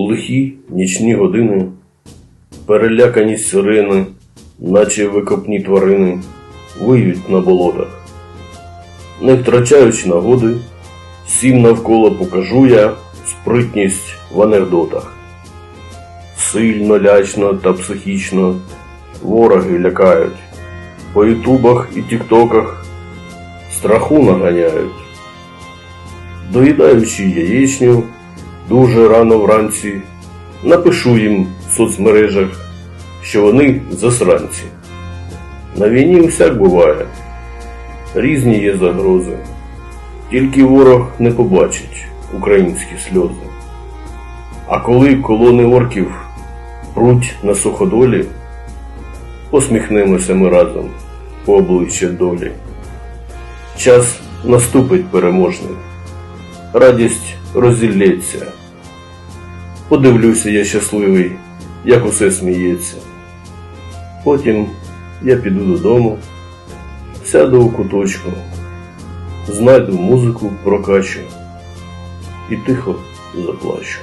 Лихі нічні години, перелякані сирени, наче викопні тварини, виють на болотах. Не втрачаючи нагоди, всім навколо покажу я спритність в анекдотах. Сильно, лячно та психічно вороги лякають. По ютубах і тіктоках страху наганяють. Доїдаючи яєчню дуже рано вранці, напишу їм в соцмережах, що вони засранці. На війні всяк буває, різні є загрози. Тільки ворог не побачить українські сльози. А коли колони орків пруть на суходолі, посміхнемося ми разом по обличчя долі. Час наступить переможний, радість розілється. Подивлюся я щасливий, як усе сміється. Потім я піду додому, сяду у куточку, знайду музику прокачу і тихо заплачу.